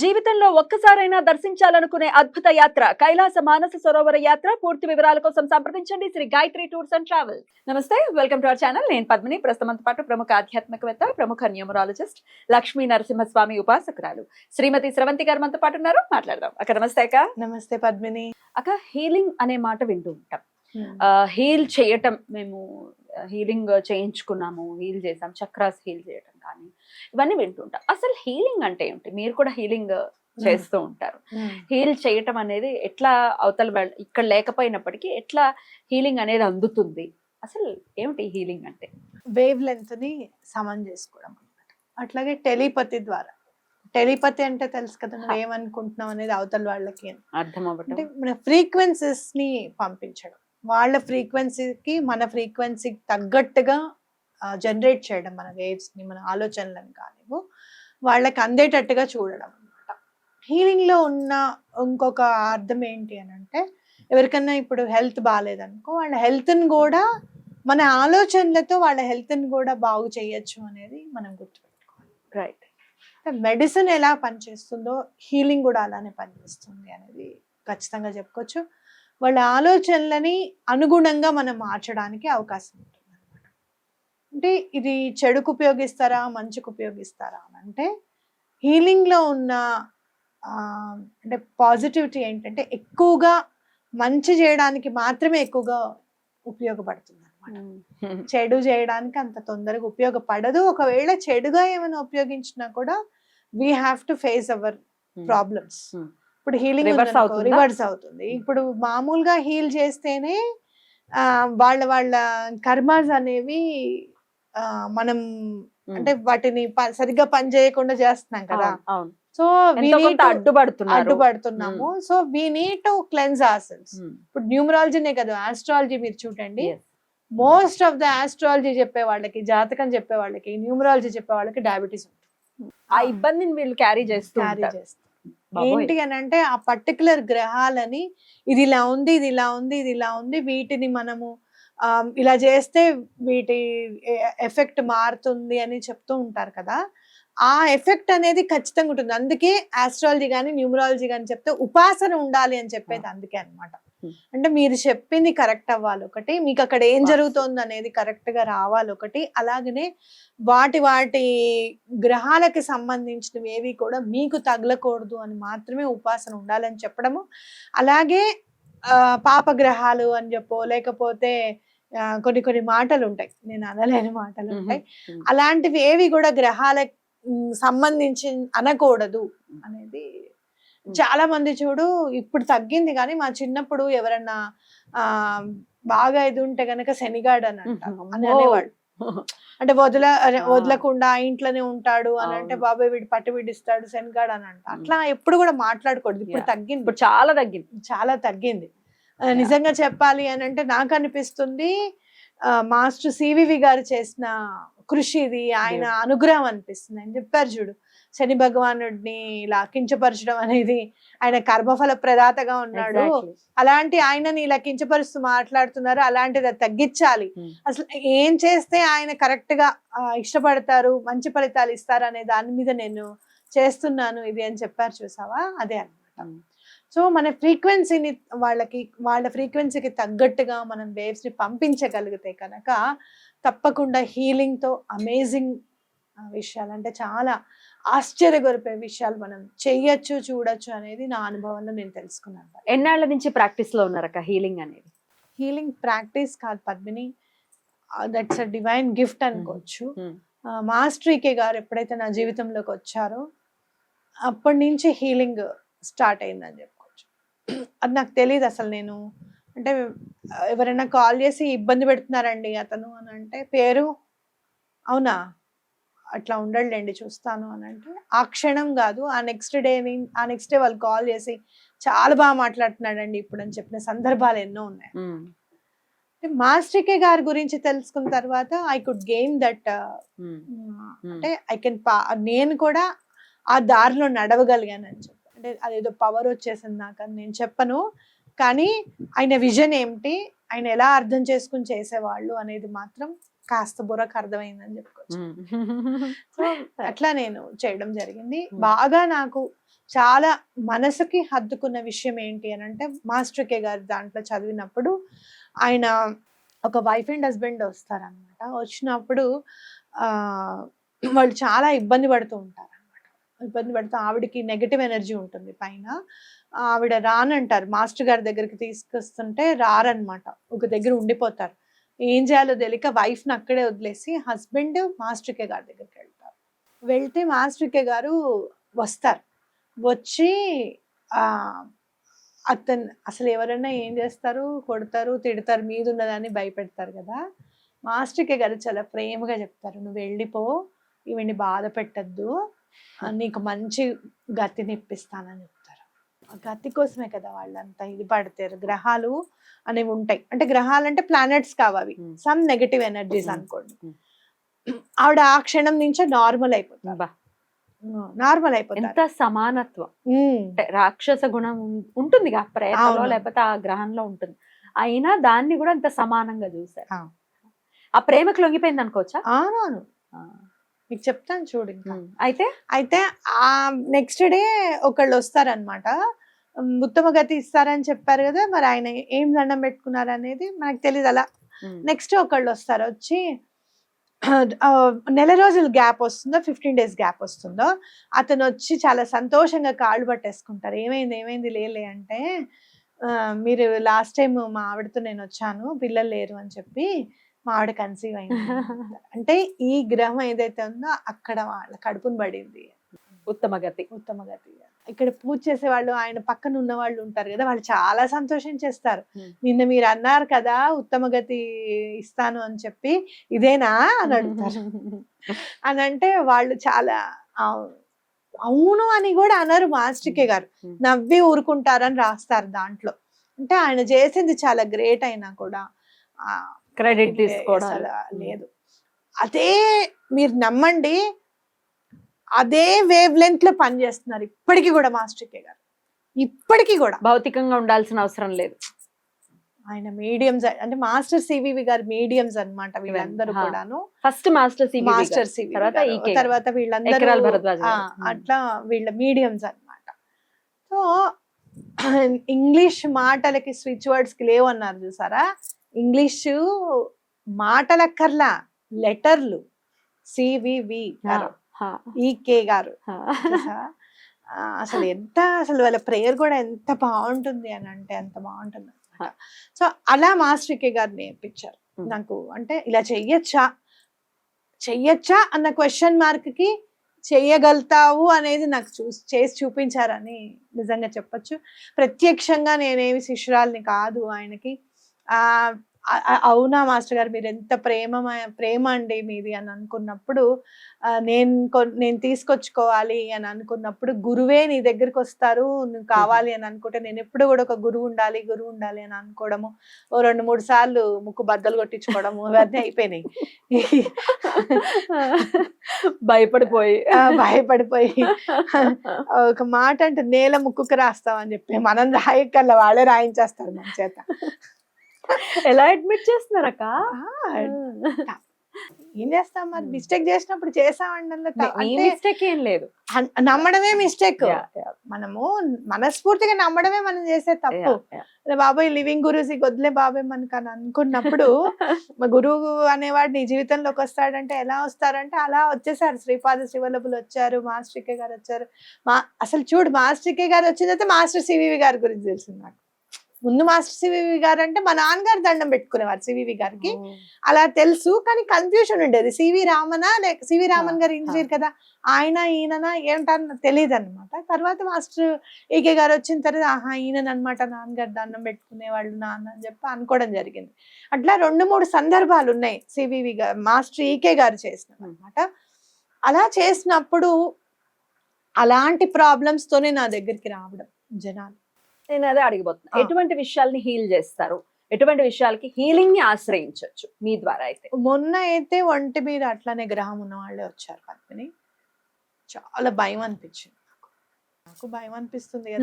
జీవితంలో ఒక్కసారైనా దర్శించాలనుకునే అద్భుత యాత్ర కైలాస మానస సరోవర యాత్ర. పూర్తి వివరాల కోసం సంప్రదించండి. Shri Gayatri tours and travels. నమస్తే వెల్కమ్ టు అవర్ ఛానల్. నేను పద్మిని. ప్రస్తుతంతో పాటు ప్రముఖ ఆధ్యాత్మికవేత్త ప్రముఖ న్యూమరాలజిస్ట్ లక్ష్మీ నరసింహస్వామి ఉపాసకురాలు శ్రీమతి స్రవంతి గారు మనతో పాటు ఉన్నారు. మాట్లాడదాం. అక్క నమస్తే అక్క. నమస్తే పద్మిని. అక్క హీలింగ్ అనే మాట వింటూ ఉంటాం. హీల్ చేయటం మేము హీలింగ్ చేయించుకున్నాము హీల్ చేసాం చక్రాస్ హీల్ చేయటం. కానీ ఇవన్నీ వింటుంటాం. అసలు హీలింగ్ అంటే ఏమిటి? మీరు కూడా హీలింగ్ చేస్తూ ఉంటారు. హీల్ చేయటం అనేది ఎట్లా అవతల వాళ్ళ- ఇక్కడ లేకపోయినప్పటికీ ఎట్లా హీలింగ్ అనేది అందుతుంది? అసలు ఏమిటి హీలింగ్ అంటే? వేవ్ లెంత్ని సమన్ చేసుకోవడం అన్నమాట. అట్లాగే టెలిపతి ద్వారా. టెలిపతి అంటే తెలుసు కదా నువ్వు. ఏమనుకుంటున్నావు అనేది అవతల వాళ్ళకి అర్థం అంటే మన ఫ్రీక్వెన్సీస్ని పంపించడం. వాళ్ళ ఫ్రీక్వెన్సీకి మన ఫ్రీక్వెన్సీకి తగ్గట్టుగా జనరేట్ చేయడం మన వేవ్స్ని మన ఆలోచనలను కానివ్వు వాళ్ళకి అందేటట్టుగా చూడడం అనమాట హీలింగ్లో ఉన్న ఇంకొక అర్థం ఏంటి అని అంటే ఎవరికన్నా ఇప్పుడు హెల్త్ బాగాలేదనుకో వాళ్ళ health ని కూడా మన ఆలోచనలతో వాళ్ళ health ని కూడా బాగు చేయొచ్చు అనేది మనం గుర్తుపెట్టుకోవాలి. రైట్ మెడిసిన్ ఎలా పనిచేస్తుందో హీలింగ్ కూడా అలానే పనిచేస్తుంది అనేది ఖచ్చితంగా చెప్పుకోవచ్చు. వాళ్ళ ఆలోచనలని అనుగుణంగా మనం మార్చడానికి అవకాశం ఉంటుంది. అంటే ఇది చెడుకు ఉపయోగిస్తారా మంచికి ఉపయోగిస్తారా అని అంటే హీలింగ్లో ఉన్న అంటే పాజిటివిటీ ఏంటంటే ఎక్కువగా మంచి చేయడానికి మాత్రమే ఎక్కువగా ఉపయోగపడుతుంది అనమాట చెడు చేయడానికి అంత తొందరగా ఉపయోగపడదు. ఒకవేళ చెడుగా ఏమైనా ఉపయోగించినా కూడా we have to face our problems. ఇప్పుడు హీలింగ్? రివర్స్ అవుతుంది? ఇప్పుడు మామూలుగా హీల్ చేస్తేనే వాళ్ళ వాళ్ళ కర్మాస్ అనేవి మనం అంటే వాటిని సరిగ్గా పని చేయకుండా చేస్తున్నాం కదా. So అడ్డుపడుతున్నాము. So we need to cleanse cells um. ఇప్పుడు న్యూమరాలజీనే కదా ఆస్ట్రాలజీ మీరు చూడండి. మోస్ట్ ఆఫ్ ద ఆస్ట్రాలజీ చెప్పే వాళ్ళకి జాతకం చెప్పే వాళ్ళకి న్యూమరాలజీ చెప్పే వాళ్ళకి డయాబెటీస్ ఉంటుంది. ఆ ఇబ్బందిని వీళ్ళు క్యారీ చేస్తూ క్యారీ. చేస్తారు. ఏంటి అని అంటే ఆ పర్టికులర్ గ్రహాలని ఇది ఇలా ఉంది ఇది ఇలా ఉంది ఇది ఇలా ఉంది వీటిని మనము ఇలా చేస్తే వీటి ఎఫెక్ట్ మారుతుంది అని చెప్తూ ఉంటారు కదా. ఆ ఎఫెక్ట్ అనేది ఖచ్చితంగా ఉంటుంది. అందుకే ఆస్ట్రాలజీ కానీ న్యూమరాలజీ కానీ చెప్తే ఉపాసన ఉండాలి అని చెప్పేది అందుకే అన్నమాట. Hmm. అంటే మీరు చెప్పింది కరెక్ట్ అవ్వాలి ఒకటి మీకు అక్కడ ఏం. జరుగుతోంది అనేది కరెక్ట్గా రావాలి ఒకటి. అలాగనే వాటి వాటి గ్రహాలకి సంబంధించినవి ఏవి కూడా మీకు తగలకూడదు అని మాత్రమే ఉపాసన ఉండాలని చెప్పడము. అలాగే ఆ, పాపగ్రహాలు అని చెప్పో లేకపోతే కొన్ని కొన్ని మాటలు ఉంటాయి నేను అనలేని మాటలు. ఉంటాయి. అలాంటివి ఏవి కూడా గ్రహాలకు మ్, సంబంధించి అనకూడదు అనేది చాలా మంది చూడు ఇప్పుడు తగ్గింది కానీ మా చిన్నప్పుడు ఎవరన్నా ఆ బాగా ఇది ఉంటే గనక శనిగాడు అని అంటారు. అని. అనేవాడు అంటే వదల. వదలకుండా ఇంట్లోనే ఉంటాడు అని అంటే. బాబాయ్ వీడు పట్టు వీడిస్తాడు శనిగాడు అని అంట అట్లా ఎప్పుడు కూడా మాట్లాడకూడదు ఇప్పుడు. తగ్గింది ఇప్పుడు చాలా తగ్గింది చాలా తగ్గింది నిజంగా చెప్పాలి అని అంటే నాకు అనిపిస్తుంది మాస్టర్ సివివి గారు చేసిన కృషి ఇది ఆయన అనుగ్రహం అనిపిస్తుంది. అని చెప్పారు చూడు శని భగవానుడిని ఇలా కించపరచడం అనేది ఆయన కర్మఫల ప్రదాతగా ఉన్నాడు. అలాంటి ఆయనని ఇలా కించపరుస్తూ మాట్లాడుతున్నారు అలాంటిది అది తగ్గించాలి. Hmm. అసలు ఏం చేస్తే ఆయన కరెక్ట్గా ఇష్టపడతారు మంచి ఫలితాలు ఇస్తారు అనే దాని మీద నేను చేస్తున్నాను ఇది అని చెప్పారు చూసావా? అదే అన్నమాట. Hmm. సో మన ఫ్రీక్వెన్సీని వాళ్ళకి వాళ్ళ ఫ్రీక్వెన్సీకి తగ్గట్టుగా మనం వేవ్స్ని పంపించగలిగితే కనుక తప్పకుండా హీలింగ్తో అమేజింగ్ విషయాలు అంటే చాలా ఆశ్చర్యగొరిపే విషయాలు మనం చెయ్యొచ్చు చూడొచ్చు అనేది నా అనుభవంలో నేను తెలుసుకున్నాను. ఎన్నాళ్ళ నుంచి ప్రాక్టీస్లో ఉన్నారక్క హీలింగ్ అనేది? హీలింగ్ ప్రాక్టీస్ కాదు Padmini that's a divine gift అనుకోవచ్చు. మాస్టరీకే గారు ఎప్పుడైతే నా జీవితంలోకి వచ్చారో అప్పటి నుంచి హీలింగ్ స్టార్ట్ అయిందని చెప్పుకోవచ్చు అది నాకు తెలియదు అసలు నేను. అంటే ఎవరైనా కాల్ చేసి ఇబ్బంది పెడుతున్నారండి అతను అని అంటే పేరు అవునా? అట్లా ఉండలేండి చూస్తాను అని అంటే ఆ క్షణం కాదు ఆ నెక్స్ట్ డే ఆ నెక్స్ట్ డే వాళ్ళు కాల్ చేసి చాలా బాగా మాట్లాడుతున్నాడండి ఇప్పుడు అని చెప్పిన సందర్భాలు ఎన్నో ఉన్నాయి. మాస్టర్కే గారి గురించి తెలుసుకున్న తర్వాత ఐ కుడ్ గెయిన్ దట్. అంటే ఐ కెన్ నేను కూడా ఆ దారిలో నడవగలిగాను అని చెప్పి. అంటే అదేదో పవర్ వచ్చేసింది నాకు అని నేను చెప్పను. కానీ ఆయన విజన్ ఏమిటి? ఆయన ఎలా అర్థం చేసుకుని చేసేవాళ్ళు అనేది మాత్రం కాస్త బుర్రకు అర్థమైందని చెప్పుకోవచ్చు. సో అట్లా నేను చేయడం జరిగింది. బాగా నాకు చాలా మనసుకి హద్దుకున్న విషయం ఏంటి అని అంటే మాస్టర్ కే గారు దాంట్లో చదివినప్పుడు ఆయన ఒక వైఫ్ అండ్ హస్బెండ్ వస్తారనమాట వచ్చినప్పుడు ఆ, వాళ్ళు చాలా ఇబ్బంది పడుతూ ఉంటారు. ఇబ్బంది పడుతూ ఆవిడకి నెగటివ్ ఎనర్జీ ఉంటుంది పైన. ఆవిడ రానంటారు. మాస్టర్ గారి దగ్గరికి తీసుకొస్తుంటే రారనమాట. ఒక దగ్గర ఉండిపోతారు. ఏం చేయాలో తెలియక వైఫ్ని అక్కడే వదిలేసి హస్బెండ్ మాస్టర్కే గారి దగ్గరికి వెళ్తారు. వెళ్తే మాస్టర్కే గారు వస్తారు. వచ్చి అతను అసలు ఎవరైనా ఏం చేస్తారు? కొడతారు తిడతారు మీద ఉన్నదాన్ని భయపెడతారు కదా. మాస్టర్కే గారు చాలా ప్రేమగా చెప్తారు. నువ్వు వెళ్ళిపో. ఈవిని బాధ పెట్టద్దు. నీకు మంచి గతిని ఇప్పిస్తానని చెప్తారు ఆ గతి కోసమే కదా వాళ్ళంతా ఇది పడతారు గ్రహాలు అనేవి ఉంటాయి అంటే గ్రహాలు అంటే ప్లానెట్స్ కావాలి. Some negative energies. అనుకోండి. ఆవిడ ఆ క్షణం నుంచే నార్మల్ అయిపోతారు బా, నార్మల్ అయిపోతారు ఎంత సమానత్వం. అంటే రాక్షస గుణం ఉంటుంది ప్రేమలో అవును. లేకపోతే ఆ గ్రహంలో ఉంటుంది అయినా దాన్ని కూడా అంత సమానంగా చూసారు ఆ. ప్రేమకు లొంగిపోయింది అనుకోవచ్చా. మీకు చెప్తాను చూడు ఇంకా. అయితే? అయితే ఆ నెక్స్ట్ డే ఒకళ్ళు వస్తారనమాట ఉత్తమ గతి ఇస్తారని చెప్పారు కదా మరి ఆయన ఏం దండం పెట్టుకున్నారు అనేది మనకు తెలియదు అలా. నెక్స్ట్ ఒకళ్ళు వస్తారు వచ్చి నెల రోజులు గ్యాప్ వస్తుందో ఫిఫ్టీన్ డేస్ గ్యాప్ వస్తుందో అతను వచ్చి చాలా సంతోషంగా కాళ్ళు పట్టేసుకుంటారు. ఏమైంది ఏమైంది లేలే అంటే "ఆ, మీరు లాస్ట్ టైం మా ఆవిడతో నేను వచ్చాను పిల్లలు లేరు అని చెప్పి మా ఆవిడ కన్సీవ్ అయింది. అంటే ఈ గ్రహం ఏదైతే ఉందో అక్కడ వాళ్ళ కడుపును పడింది. ఉత్తమ గతి. ఉత్తమ గతి. ఇక్కడ పూజ చేసే వాళ్ళు ఆయన పక్కన ఉన్న వాళ్ళు ఉంటారు కదా వాళ్ళు చాలా సంతోషం చేస్తారు. నిన్న మీరు అన్నారు కదా ఉత్తమ గతి ఇస్తాను అని చెప్పి ఇదేనా అని అడుగుతారు. అని అంటే వాళ్ళు చాలా "అవు- అవును అని కూడా అన్నారు మాస్టర్కే గారు. నవ్వి ఊరుకుంటారని రాస్తారు దాంట్లో. అంటే ఆయన చేసింది చాలా గ్రేట్ అయినా కూడా. ఆ, క్రెడిట్ తీసుకోవడం లేదు. అదే మీరు నమ్మండి అదే వేవ్ లెంత్లో పనిచేస్తున్నారు ఇప్పటికీ కూడా మాస్టర్ కే గారు. ఇప్పటికీ కూడా. భౌతికంగా ఉండాల్సిన అవసరం లేదు. ఆయన మీడియంస్ అంటే మాస్టర్ సివివి గారు మీడియంస్ అన్నమాట వీళ్ళందరూ. కూడాను. First master CV master CV తర్వాత ఈకే తర్వాత వీళ్ళందరూ. Hmm. అట్లా వీళ్ళ మీడియంస్ అన్నమాట. సో ఇంగ్లీష్ మాటలకి స్విచ్ వర్డ్స్కి లేవు అన్నారు చూసారా? ఇంగ్లీష్ మాటలక్కర్లా లెటర్లు. సివివి గారు. ఈకే గారు. అసలు ఎంత అసలు వాళ్ళ ప్రేయర్ కూడా ఎంత బాగుంటుంది అని అంటే అంత బాగుంటుంది సో అలా మాస్టర్ కే గారు నేర్పించారు. నాకు అంటే ఇలా చెయ్యొచ్చా? చెయ్యొచ్చా? అన్న క్వశ్చన్ మార్క్కి చెయ్యగలుగుతావు అనేది నాకు చూ చేసి చూపించారని నిజంగా చెప్పొచ్చు. ప్రత్యక్షంగా నేనేమి శిష్యురాల్ని కాదు ఆయనకి. అవునా మాస్టర్ గారు? మీరు ఎంత ప్రేమ ప్రేమ అండి మీది అని అనుకున్నప్పుడు నేను నేను తీసుకొచ్చుకోవాలి అని అనుకున్నప్పుడు గురువే నీ దగ్గరికి వస్తారు నువ్వు కావాలి అని అనుకుంటే నేను ఎప్పుడు కూడా ఒక గురువు ఉండాలి గురువు ఉండాలి అని అనుకోవడము. ఓ రెండు మూడు సార్లు ముక్కు బద్దలు కొట్టించుకోవడము ఇవన్నీ అయిపోయినాయి. భయపడిపోయి. భయపడిపోయి. ఒక మాట అంటే నేల ముక్కుకు రాస్తామని చెప్పి మనం రాయకల్లా వాళ్ళే రాయించేస్తారు మన చేత. ఎలా అడ్మిట్ చేస్తున్నారక్క ఏం చేస్తాం మరి? మిస్టేక్ చేసినప్పుడు మీ అంటే మిస్టేక్ ఏం లేదు. నమ్మడమే మిస్టేక్ మనము మనస్ఫూర్తిగా నమ్మడమే మనం చేసే తప్పు. బాబాయ్ లివింగ్ గురూజీ వదిలే బాబాయ్ మనకు అని అనుకున్నప్పుడు మా గురువు అనేవాడు నీ జీవితంలోకి వస్తాడంటే ఎలా వస్తారంటే అలా వచ్చేసారు. శ్రీపాద శ్రీవల్లభులు వచ్చారు మాస్టర్ కే గారు వచ్చారు. మా అసలు చూడు మాస్టర్ గారు వచ్చిన తర్వాత మాస్టర్ సివివి గారి గురించి తెలిసింది నాకు. ముందు మాస్టర్ సివివి గారు అంటే మా నాన్నగారు దండం పెట్టుకునేవారు సివివి గారికి. అలా తెలుసు కానీ కన్ఫ్యూషన్ ఉండేది. సివి రామనా లేక సివి రామన్ గారు ఇంజనీర్ కదా ఆయన ఈయననా ఏంటన్న తెలియదు అనమాట తర్వాత మాస్టర్ ఈకే గారు వచ్చిన తర్వాత ఆహా ఈయన అనమాట నాన్నగారు దండం పెట్టుకునేవాళ్ళు నాన్న అని చెప్పి అనుకోవడం జరిగింది. అట్లా రెండు మూడు సందర్భాలు ఉన్నాయి సివివి గారు మాస్టర్ ఈకే గారు చేసిన అనమాట అలా చేసినప్పుడు అలాంటి ప్రాబ్లమ్స్ తోనే నా దగ్గరికి రావడం జనాలు. నేను అదే అడిగిపోతున్నా. ఆ. ఎటువంటి విషయాల్ని హీల్ చేస్తారు? ఎటువంటి విషయాలకి హీలింగ్ని ఆశ్రయించవచ్చు మీ ద్వారా అయితే? మొన్న అయితే ఒంటి మీద అట్లానే గ్రహం ఉన్న వాళ్ళే వచ్చారు పద్మిని చాలా భయం అనిపించింది నాకు. నాకు భయం అనిపిస్తుంది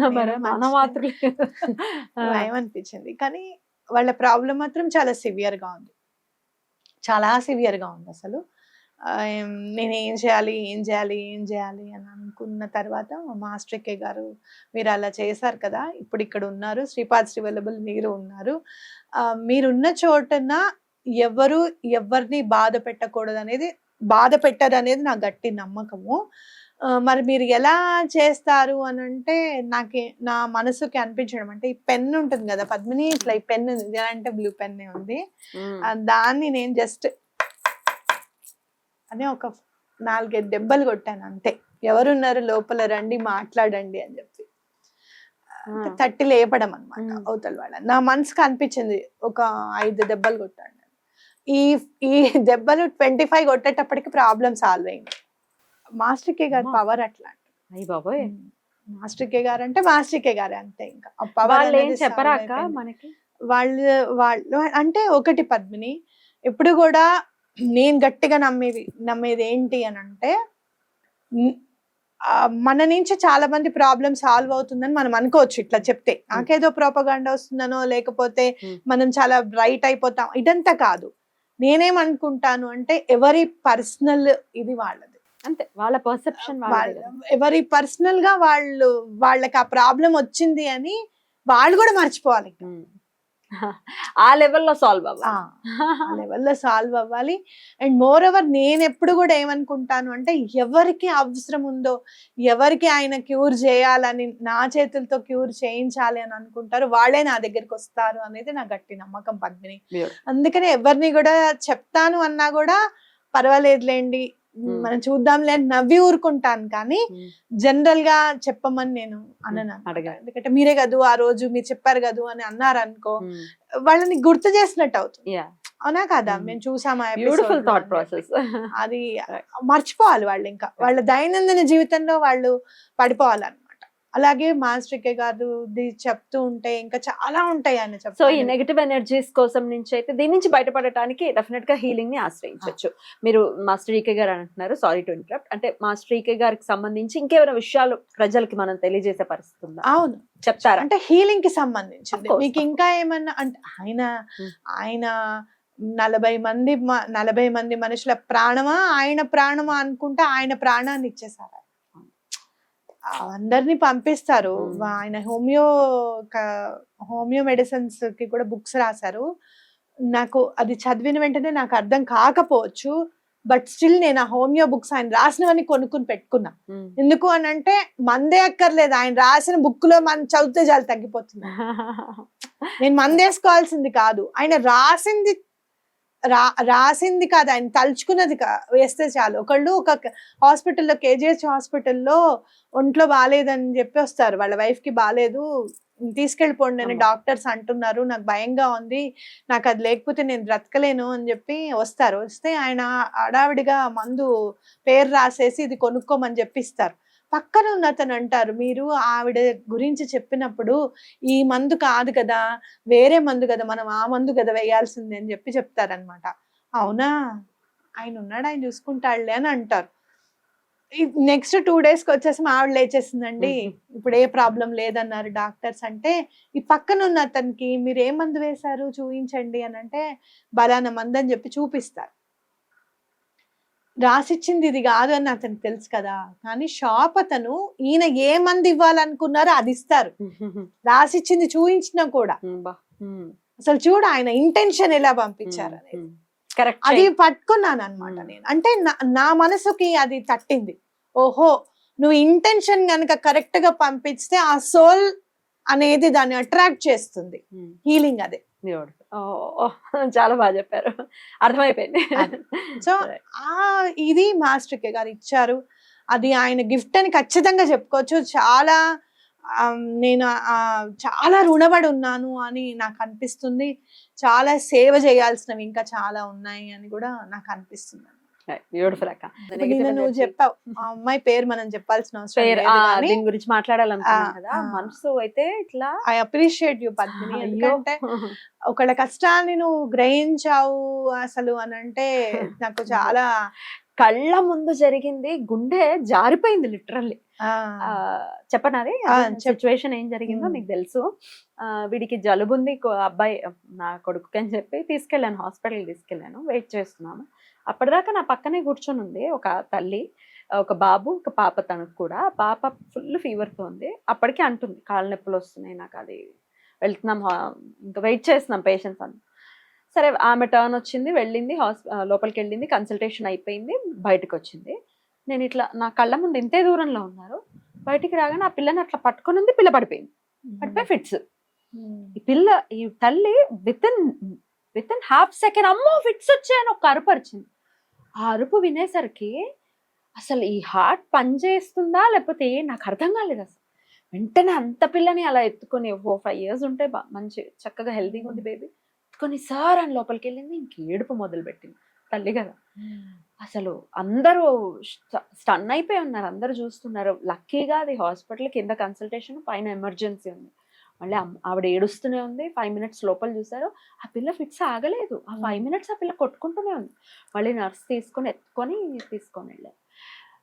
భయం అనిపించింది. కానీ వాళ్ళ ప్రాబ్లం మాత్రం చాలా సివియర్గా ఉంది. చాలా సివియర్గా ఉంది అసలు. నేను ఏం చేయాలి ఏం చేయాలి ఏం చేయాలి అని అనుకున్న తర్వాత మాస్టర్ కే గారు మీరు అలా చేశారు కదా ఇప్పుడు ఇక్కడ ఉన్నారు శ్రీపాద్ శ్రీవల్లభుల్ మీరు ఉన్నారు. మీరున్న చోటన ఎవరు ఎవరిని బాధ పెట్టకూడదు అనేది బాధ పెట్టరు అనేది నా గట్టి నమ్మకము. మరి మీరు ఎలా చేస్తారు అని అంటే నాకే నా మనసుకి అనిపించడం అంటే ఈ పెన్ ఉంటుంది కదా పద్మిని ఇట్లా ఈ పెన్ ఉంది అంటే బ్లూ పెన్నే ఉంది. దాన్ని నేను జస్ట్ అని ఒక నాలుగైదు దెబ్బలు కొట్టాను అంతే ఎవరున్నారు లోపల రండి మాట్లాడండి అని చెప్పి. తట్టి లేపడం అనమాట. అవతల వాళ్ళ నా మనసుకు అనిపించింది ఒక ఐదు దెబ్బలు కొట్టాను. ఈ ఈ దెబ్బలు ట్వంటీ ఫైవ్ కొట్టేటప్పటికి ప్రాబ్లం సాల్వ్ అయింది మాస్టర్ కే గారి. పవర్ అట్లా అయ్య బాబోయ్ మాస్టర్ కే గారు అంటే మాస్టర్ కే గారే అంతే ఇంకా ఆ power వాళ్ళు ఏం అనేది చెప్పరా solve అక్క అయిపోయింది. మనకి వాళ్ళు వాళ్ళు అంటే ఒకటి పద్మిని ఎప్పుడు కూడా నేను గట్టిగా నమ్మేది నమ్మేది ఏంటి అని అంటే మన నుంచి చాలా మంది ప్రాబ్లమ్ సాల్వ్ అవుతుందని మనం అనుకోవచ్చు ఇట్లా చెప్తే. నాకేదో ప్రోపగాండా వస్తుందనో లేకపోతే. మనం చాలా బ్రైట్ అయిపోతాం. ఇదంతా కాదు. నేనేమనుకుంటాను అంటే ఎవరి పర్సనల్ ఇది వాళ్ళది. అంతే. వాళ్ళ పర్సెప్షన్ ఎవరి పర్సనల్గా వాళ్ళు వాళ్ళకి ఆ ప్రాబ్లం వచ్చింది అని వాళ్ళు కూడా మర్చిపోవాలి ఆ లెవెల్లో సాల్వ్ అవ్వాలి ఆ లెవెల్లో సాల్వ్ అవ్వాలి అండ్ మోర్ ఓవర్ నేను ఎప్పుడు కూడా ఏమనుకుంటాను అంటే ఎవరికి అవసరం ఉందో ఎవరికి ఆయన క్యూర్ చేయాలని నా చేతులతో క్యూర్ చేయించాలి అని అనుకుంటారు వాళ్ళే నా దగ్గరికి వస్తారు అనేది నా గట్టి నమ్మకం పద్మిని. అందుకనే ఎవరిని కూడా చెప్తాను అన్నా కూడా పర్వాలేదులేండి. మనం చూద్దాంలే నవ్వి ఊరుకుంటాను కానీ. జనరల్గా చెప్పమని నేను అనను అన్నమాట. అడగను. ఎందుకంటే మీరే కదూ ఆ రోజు మీరు చెప్పారు కదూ అని అన్నారు అనుకో. వాళ్ళని గుర్తు చేసినట్టు అవుతుంది. అవునా కదా. మేము చూసాం ఆ బ్యూటిఫుల్ థాట్ ప్రాసెస్. అది మర్చిపోవాలి వాళ్ళు ఇంకా వాళ్ళ దైనందిన జీవితంలో వాళ్ళు పడిపోవాలన్నమాట అలాగే మాస్టర్ కే గారు చెప్తూ ఉంటే ఇంకా చాలా ఉంటాయి ఆయన సో ఈ నెగటివ్ ఎనర్జీస్ కోసం నుంచి అయితే దీని నుంచి బయటపడటానికి డెఫినెట్గా హీలింగ్ని ఆశ్రయించవచ్చు మీరు మాస్టర్ ఈకే గారు అంటున్నారు. సారీ టు ఇంటరప్ట్ అంటే మాస్టర్ ఈకే గారికి సంబంధించి ఇంకేమైనా విషయాలు ప్రజలకి మనం తెలియజేసే పరిస్థితి ఉందా? అవును. చెప్తారా? అంటే హీలింగ్కి సంబంధించింది. మీకు ఇంకా ఏమన్నా అంటే ఆయన Mm. ఆయన నలభై మంది నలభై మంది మనుషుల ప్రాణమా? ఆయన ప్రాణమా అనుకుంటే ఆయన ప్రాణాన్ని ఇచ్చేసారు. అందరినీ పంపిస్తారు. ఆయన హోమియో హోమియో మెడిసిన్స్కి కూడా బుక్స్ రాశారు. నాకు అది చదివిన వెంటనే నాకు అర్థం కాకపోవచ్చు బట్ స్టిల్ నేను ఆ హోమియో బుక్స్ ఆయన రాసినవన్నీ కొనుక్కుని పెట్టుకున్నా. ఎందుకు అని అంటే మందే అక్కర్లేదు. ఆయన రాసిన బుక్లో మనం చదివితే చాలు తగ్గిపోతుంది. నేను మందేసుకోవాల్సింది కాదు. ఆయన రాసింది రా రాసింది కాదు ఆయన తలుచుకున్నది కా- వేస్తే చాలు. ఒకళ్ళు ఒక హాస్పిటల్లో కేజీహెచ్ హాస్పిటల్లో ఒంట్లో బాగాలేదని చెప్పి వస్తారు. వాళ్ళ వైఫ్కి బాగాలేదు తీసుకెళ్ళిపోండి అని. డాక్టర్స్ అంటున్నారు. నాకు భయంగా ఉంది. నాకు అది లేకపోతే నేను బ్రతకలేను అని చెప్పి వస్తారు. వస్తే ఆయన అడావిడిగా మందు పేరు రాసేసి ఇది కొనుక్కోమని చెప్పి ఇస్తారు. పక్కన ఉన్న అతను అంటారు మీరు ఆవిడ గురించి చెప్పినప్పుడు ఈ మందు కాదు కదా వేరే మందు కదా మనం ఆ మందు కదా వేయాల్సింది అని చెప్పి చెప్తారనమాట అవునా? ఆయన ఉన్నాడు ఆయన చూసుకుంటాడులే అని అంటారు. నెక్స్ట్ టూ డేస్కి వచ్చేసి మా ఆవిడ లేచేసిందండి. ఇప్పుడు ఏ ప్రాబ్లం లేదన్నారు డాక్టర్స్ అంటే ఈ పక్కన ఉన్న అతనికి మీరు ఏ మందు వేశారు చూపించండి అని అంటే బలానా మందు అని చెప్పి చూపిస్తారు. రాసిచ్చింది ఇది కాదు అని అతనికి తెలుసు కదా. కానీ షాప్ అతను ఈయన ఏ మందు ఇవ్వాలనుకున్నారో అది ఇస్తారు. రాసిచ్చింది చూయించినా కూడా. అసలు చూడు ఆయన ఇంటెన్షన్ ఎలా పంపించారు అనేది. కరెక్ట్ అది పట్టుకున్నాను అనమాట. నేను. అంటే నా- మనసుకి అది తట్టింది. ఓహో నువ్వు ఇంటెన్షన్ గనక కరెక్ట్గా పంపిస్తే ఆ సోల్ అనేది దాన్ని అట్రాక్ట్ చేస్తుంది. హీలింగ్ అదే. చాలా బాగా చెప్పారు. అర్థమైపోయింది. సో. ఆ ఇది మాస్టర్ కే గారు ఇచ్చారు. అది ఆయన గిఫ్ట్ అని ఖచ్చితంగా చెప్పుకోవచ్చు. చాలా నేను చాలా రుణపడి ఉన్నాను అని నాకు అనిపిస్తుంది. చాలా సేవ చేయాల్సినవి ఇంకా చాలా ఉన్నాయి అని కూడా నాకు అనిపిస్తుంది. బ్యూటిఫుల్ అక్క. నిన్న నువ్వు చెప్పావు అమ్మాయి పేరు మనం చెప్పాల్సిన అవసరం దీని గురించి కదా ఆ. మనసు అయితే ఇట్లా ఐ అప్రిషియేట్ యూ పద్మిని ఎందుకంటే ఒకళ్ళ కష్టాన్ని నువ్వు గ్రహించావు అసలు అని అంటే నాకు చాలా కళ్ళ ముందు జరిగింది గుండె జారిపోయింది లిటరల్లీ చెప్పనాది. సిచ్యువేషన్ ఏం జరిగిందో మ్మ్. మీకు తెలుసు. ఆ, వీడికి జలుబు ఉంది కో- అబ్బాయి నా కొడుకు అని చెప్పి తీసుకెళ్ళాను హాస్పిటల్ తీసుకెళ్ళాను. వెయిట్ చేస్తున్నాము అప్పటిదాకా నా పక్కనే కూర్చొని ఉంది ఒక తల్లి ఒక బాబు ఒక పాప తనకు కూడా. పాప ఫుల్ ఫీవర్తో ఉంది. అప్పటికే అంటుంది కాళ్ళ నొప్పులు వస్తున్నాయి నాకు అది వెళ్తున్నాం ఇంకా వెయిట్ చేస్తున్నాం పేషెంట్స్ అని సరే ఆమె టర్న్ వచ్చింది వెళ్ళింది హాస్పి లోపలికి వెళ్ళింది కన్సల్టేషన్ అయిపోయింది బయటకు వచ్చింది. నేను ఇట్లా నా కళ్ళ ముందు ఇంతే దూరంలో ఉన్నారు. బయటికి రాగానే ఆ పిల్లని అట్లా పట్టుకొని ఉంది పిల్ల పడిపోయింది. పడిపోయి ఫిట్స్ ఈ పిల్ల ఈ తల్లి within within half second అమ్మో ఫిట్స్ వచ్చాయని ఒక అరుపు అరిచింది. ఆ అరుపు వినేసరికి అసలు ఈ హార్ట్ పనిచేస్తుందా లేకపోతే నాకు అర్థం కాలేదు అసలు. వెంటనే అంత పిల్లని అలా ఎత్తుకొని ఫోర్ ఫైవ్ ఇయర్స్ ఉంటే బా- మంచి చక్కగా హెల్తీగా ఉంది బేబీ ఎత్తుకొని సార్ అని లోపలికి వెళ్ళింది ఇంక ఏడుపు మొదలు పెట్టింది తల్లి కదా. అసలు అందరూ స్టన్ అయిపోయి ఉన్నారు అందరూ చూస్తున్నారు. లక్కీగా అది హాస్పిటల్ కింద కన్సల్టేషన్ పైన ఎమర్జెన్సీ ఉంది. మళ్ళీ ఆవిడ ఏడుస్తూనే ఉంది. ఫైవ్ మినిట్స్ లోపల చూసారు ఆ పిల్ల ఫిట్స్ ఆగలేదు. ఆ ఫైవ్ మినిట్స్ ఆ పిల్ల కొట్టుకుంటూనే ఉంది. మళ్ళీ నర్స్ తీసుకొని ఎత్తుకొని తీసుకొని వెళ్ళారు.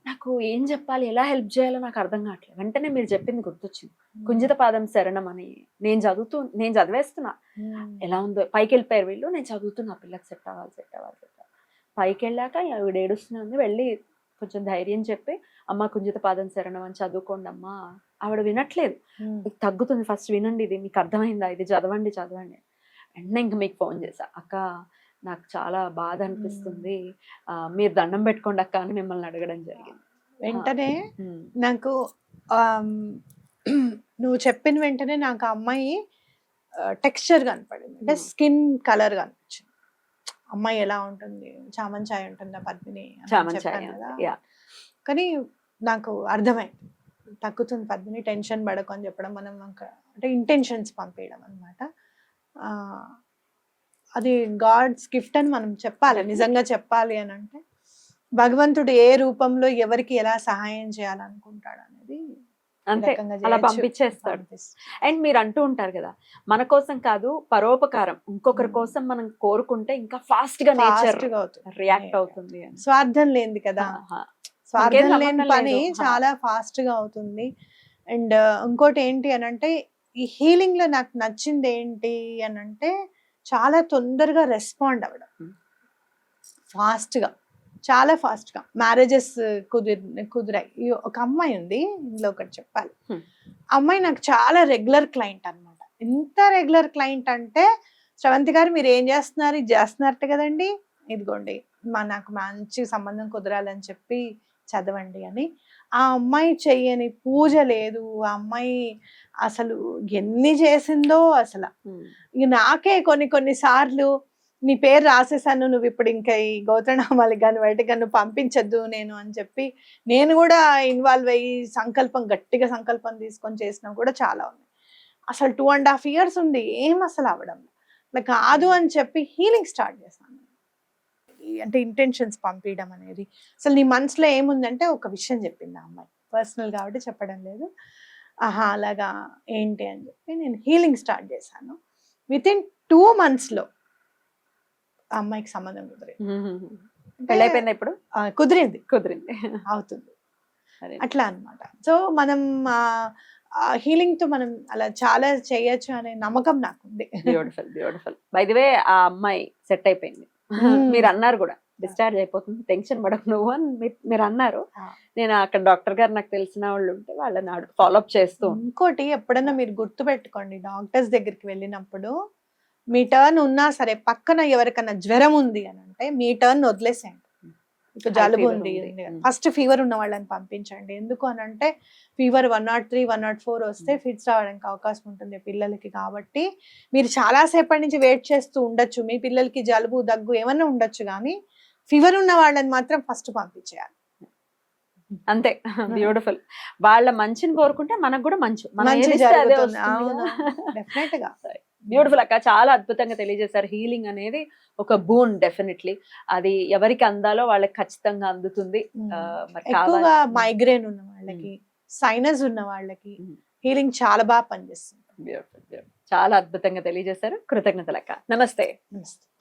నాకు ఏం చెప్పాలి? ఎలా హెల్ప్ చేయాలో నాకు అర్థం కావట్లేదు. వెంటనే మీరు చెప్పింది గుర్తొచ్చింది. కుంజిత పాదం శరణం అని. నేను చదువుతూ నేను చదివేస్తున్నా. ఎలా ఉందో పైకి వెళ్ళిపోయారు వీళ్ళు. నేను చదువుతున్నా. పిల్లకి సెట్ అవ్వాలి సెట్ అవ్వాలి సెట్ అవ్వాలి. పైకి వెళ్ళాక ఆవిడ ఏడుస్తూనే ఉంది. వెళ్ళి కొంచెం ధైర్యం చెప్పి అమ్మ కుంజిత పాదం శరణం అని చదువుకోండి అమ్మా ఆవిడ వినట్లేదు. మీకు తగ్గుతుంది ఫస్ట్ వినండి ఇది మీకు అర్థమైందా? ఇది చదవండి చదవండి. వెంటనే ఇంక మీకు ఫోన్ చేశా. అక్క నాకు చాలా బాధ అనిపిస్తుంది. మీరు దండం పెట్టుకోండి అక్క అని మిమ్మల్ని అడగడం జరిగింది. వెంటనే నాకు నువ్వు చెప్పిన వెంటనే నాకు ఆ అమ్మాయి టెక్స్చర్ కనపడింది. అంటే. స్కిన్ కలర్ కనిపించింది. అమ్మాయి ఎలా ఉంటుంది? చామంచాయ్ ఉంటుందా పద్మిని? కానీ నాకు అర్థమైంది. తగ్గుతుంది పద్మిని టెన్షన్ పడకు అని చెప్పడం మనం అంటే ఇంటెన్షన్స్ పంపించడం అనమాట అది గాడ్స్ గిఫ్ట్ అని మనం చెప్పాలి నిజంగా చెప్పాలి అని అంటే భగవంతుడు ఏ రూపంలో ఎవరికి ఎలా సహాయం చేయాలనుకుంటాడు అనేది అంతే అలా. పంపించేస్తాడు. అండ్ మీరు అంటూ ఉంటారు కదా మన కోసం కాదు పరోపకారం ఇంకొకరి. కోసం మనం కోరుకుంటే ఇంకా ఫాస్ట్గా నేచర్. రియాక్ట్ అవుతుంది స్వార్థం లేనిది కదా. స్వార్థం లేని పని. చాలా ఫాస్ట్గా అవుతుంది. అండ్ ఇంకోటి ఏంటి అని అంటే ఈ హీలింగ్లో నాకు నచ్చింది ఏంటి అని అంటే చాలా తొందరగా రెస్పాండ్ అవ్వడం. ఫాస్ట్గా. చాలా ఫాస్ట్గా. మ్యారేజెస్ కుదిరి కుదిరాయి. ఒక అమ్మాయి ఉంది. ఇందులో ఒకటి చెప్పాలి. అమ్మాయి నాకు చాలా రెగ్యులర్ క్లయింట్ అన్నమాట. ఎంత రెగ్యులర్ క్లయింట్ అంటే శ్రవంతి గారు మీరు ఏం చేస్తున్నారు? ఇది చేస్తున్నారట కదండి. ఇదిగోండి మా నాకు మంచి సంబంధం కుదరాలని చెప్పి చదవండి అని. ఆ అమ్మాయి చెయ్యని పూజ లేదు. ఆ అమ్మాయి అసలు ఎన్ని చేసిందో అసలు. నాకే కొన్ని కొన్ని సార్లు నీ పేరు రాసేసాను నువ్వు ఇప్పుడు ఇంకా ఈ గోత్రనామాలకి కానీ బయటకు కానీ నువ్వు పంపించద్దు నేను అని చెప్పి నేను కూడా ఇన్వాల్వ్ అయ్యి సంకల్పం గట్టిగా సంకల్పం తీసుకొని చేసినా కూడా చాలా ఉన్నాయి. అసలు టూ అండ్ హాఫ్ ఇయర్స్ ఉంది ఏం అసలు అవడం కాదు అని చెప్పి హీలింగ్ స్టార్ట్ చేశాను. అంటే ఇంటెన్షన్స్ పంపించడం అనేది. అసలు నీ మనసులో ఏముందంటే ఒక విషయం చెప్పింది ఆ అమ్మాయి. పర్సనల్ కాబట్టి చెప్పడం లేదు. ఆహా అలాగా ఏంటి అని చెప్పి నేను హీలింగ్ స్టార్ట్ చేశాను. విత్ ఇన్ టూ మంత్స్లో ఆ అమ్మాయికి సంబంధం కుదిరింది. ఇప్పుడు? కుదిరింది. కుదిరింది. అవుతుంది. అట్లా అన్నమాట. సో మనం హీలింగ్తో మనం అలా చాలా చేయొచ్చు అనే నమ్మకం నాకుంది. Beautiful beautiful by the way ఆ అమ్మాయి సెట్ అయిపోయింది. మీరు అన్నారు కూడా డిశ్చార్జ్ అయిపోతుంది టెన్షన్ పడకు నువ్వు అని మీరు అన్నారు. నేను అక్కడ డాక్టర్ గారు నాకు తెలిసిన వాళ్ళు ఉంటే వాళ్ళని ఫాలో అప్ చేస్తూ. ఇంకోటి ఎప్పుడన్నా మీరు గుర్తు పెట్టుకోండి డాక్టర్స్ దగ్గరికి వెళ్ళినప్పుడు మీ టర్న్ ఉన్నా సరే పక్కన ఎవరికన్నా జ్వరం ఉంది అని అంటే మీ టర్న్ వదిలేసేయండి జలుబు ఉంది. ఉంది. Mm. ఫస్ట్ ఫీవర్ ఉన్న వాళ్ళని పంపించండి. ఎందుకు అని అంటే fever one nought three one nought four వస్తే Mm. ఫిట్స్ రావడానికి అవకాశం ఉంటుంది పిల్లలకి కాబట్టి. మీరు చాలా సేపటి నుంచి వెయిట్ చేస్తూ ఉండొచ్చు. మీ పిల్లలకి జలుబు దగ్గు ఏమన్నా ఉండొచ్చు కానీ ఫీవర్ ఉన్న వాళ్ళని మాత్రం ఫస్ట్ పంపించేయాలి. అంతే. బ్యూటిఫుల్ వాళ్ళ మంచిని కోరుకుంటే మనకు కూడా మంచి. మంచి బ్యూటిఫుల్ అక్క. చాలా అద్భుతంగా తెలియజేశారు. హీలింగ్ అనేది ఒక బూన్ డెఫినెట్లీ అది ఎవరికి అందాలో వాళ్ళకి ఖచ్చితంగా అందుతుంది. ఎక్కువగా మైగ్రేన్ ఉన్న వాళ్ళకి సైనస్ ఉన్న వాళ్ళకి. హీలింగ్ చాలా బాగా పనిచేస్తుంది. Beautiful. చాలా అద్భుతంగా తెలియజేశారు. కృతజ్ఞతలు అక్క. నమస్తే. నమస్తే.